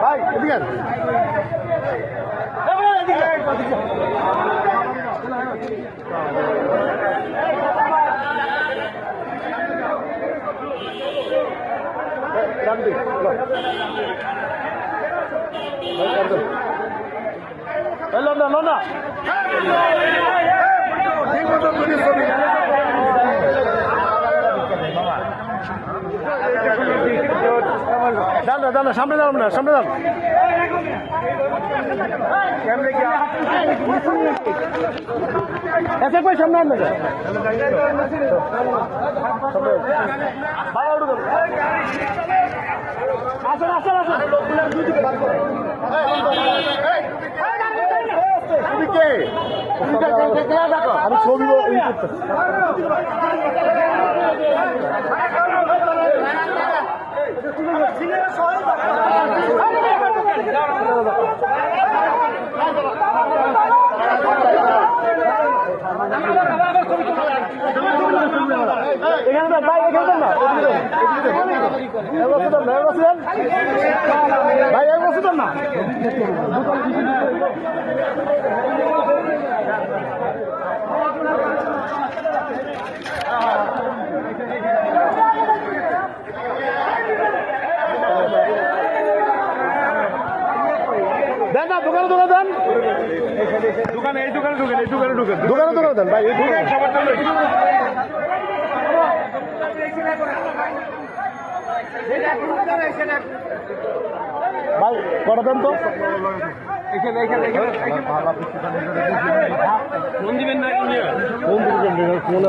ভাই এদিকে আন। দাঁড়ান না, সামনে দাঁড়ান না সামনে দাঁড়ান এসে কই সামনে আনবে আসেন আসেন আমি ছবি। এখানে ভাই এখানে না ভাই এক বছর না দোকানে দোকানে দেন। দোকানে এই দোকানে ঢুকেন এই দোকানে ঢুকেন। দোকানে দোকানে দেন ভাই এই সবার জন্য ভাই কটা দেন তো? এখানে এখানে এখানে। ফোন দিবেন না নিয়ে কোন দিকে দেন? মনে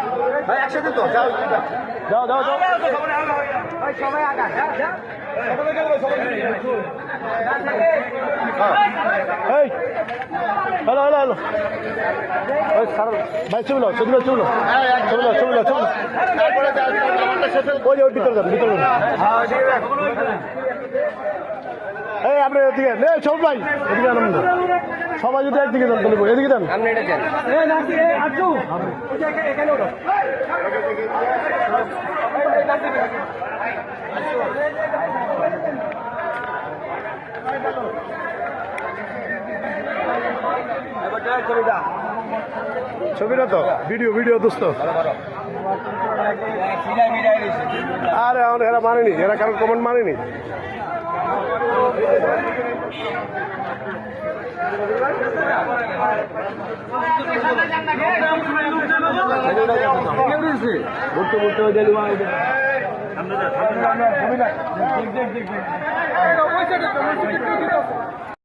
ভাই একসাথে তো যাও যাও যাও যাও এই হ্যালো হ্যালো হ্যালো ওই সারা ভাই ছবি নাও ছবি নাও ছবি নাও ওই যে ওই ভিতরে যান ভিতরে আপনি এদিকে নে সব ভাই এদিকে আনন্দ সবাই যদি একদিকে যান তাহলে এদিকে দেন। আপনি এটা দেন। ছবিটা তো ভিডিও ভিডিও দোস্ত এখন এরা মানেনি এরা কারোর কমেন্ট মানেনি বলতে বলতে ওই ডেলিভারি